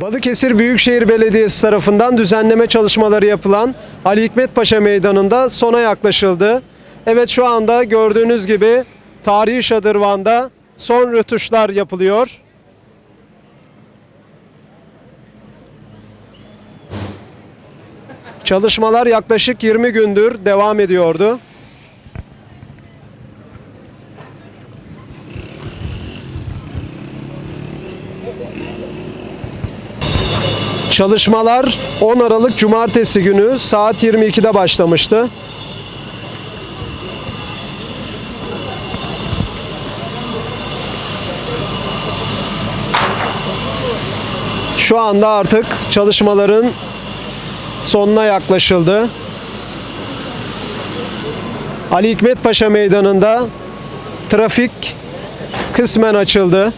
Balıkesir Büyükşehir Belediyesi tarafından düzenleme çalışmaları yapılan Ali Hikmet Paşa Meydanı'nda sona yaklaşıldı. Evet şu anda gördüğünüz gibi tarihi şadırvanda son rötuşlar yapılıyor. Çalışmalar yaklaşık 20 gündür devam ediyordu. Çalışmalar 10 Aralık Cumartesi günü saat 22'de başlamıştı. Şu anda artık çalışmaların sonuna yaklaşıldı. Ali Hikmet Paşa Meydanı'nda trafik kısmen açıldı.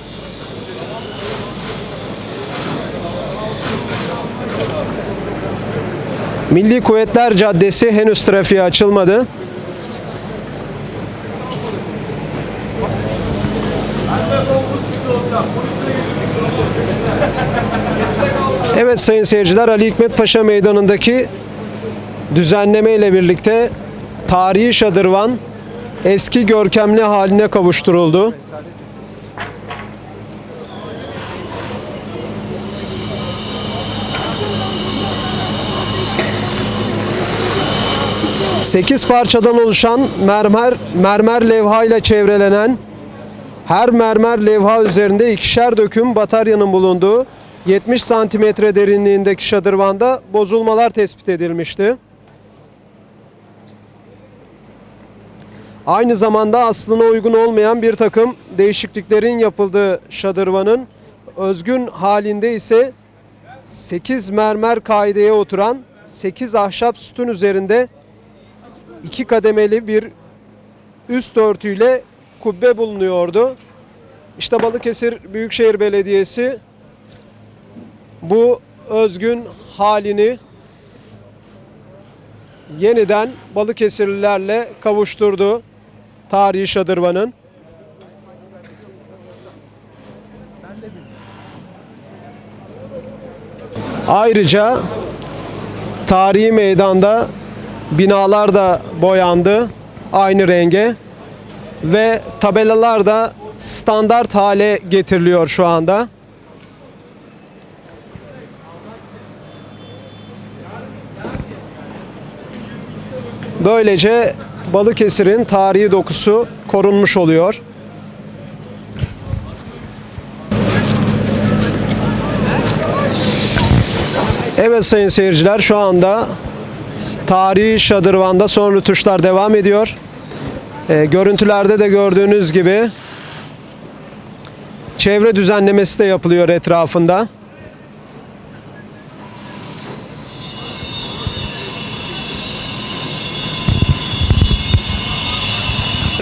Milli Kuvvetler Caddesi henüz trafiğe açılmadı. Evet sayın seyirciler Ali Hikmet Paşa Meydanı'ndaki düzenleme ile birlikte tarihi şadırvan eski görkemli haline kavuşturuldu. Sekiz parçadan oluşan mermer mermer levha ile çevrelenen her mermer levha üzerinde ikişer döküm bataryanın bulunduğu 70 santimetre derinliğindeki şadırvanda bozulmalar tespit edilmişti. Aynı zamanda aslına uygun olmayan bir takım değişikliklerin yapıldığı şadırvanın özgün halinde ise 8 mermer kaideye oturan 8 ahşap sütun üzerinde iki kademeli bir üst örtüyle kubbe bulunuyordu. İşte Balıkesir Büyükşehir Belediyesi bu özgün halini yeniden Balıkesirlilerle kavuşturdu tarihi şadırvanın. Ayrıca tarihi meydanda binalar da boyandı aynı renge ve tabelalar da standart hale getiriliyor şu anda. Böylece Balıkesir'in tarihi dokusu korunmuş oluyor. Evet sayın seyirciler şu anda tarihi şadırvanda son rütuşlar devam ediyor. Ee, görüntülerde de gördüğünüz gibi çevre düzenlemesi de yapılıyor etrafında.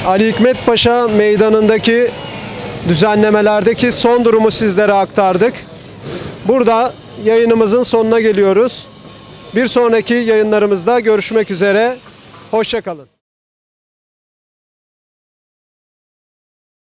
Ali Hikmet Paşa meydanındaki düzenlemelerdeki son durumu sizlere aktardık. Burada yayınımızın sonuna geliyoruz. Bir sonraki yayınlarımızda görüşmek üzere. Hoşçakalın.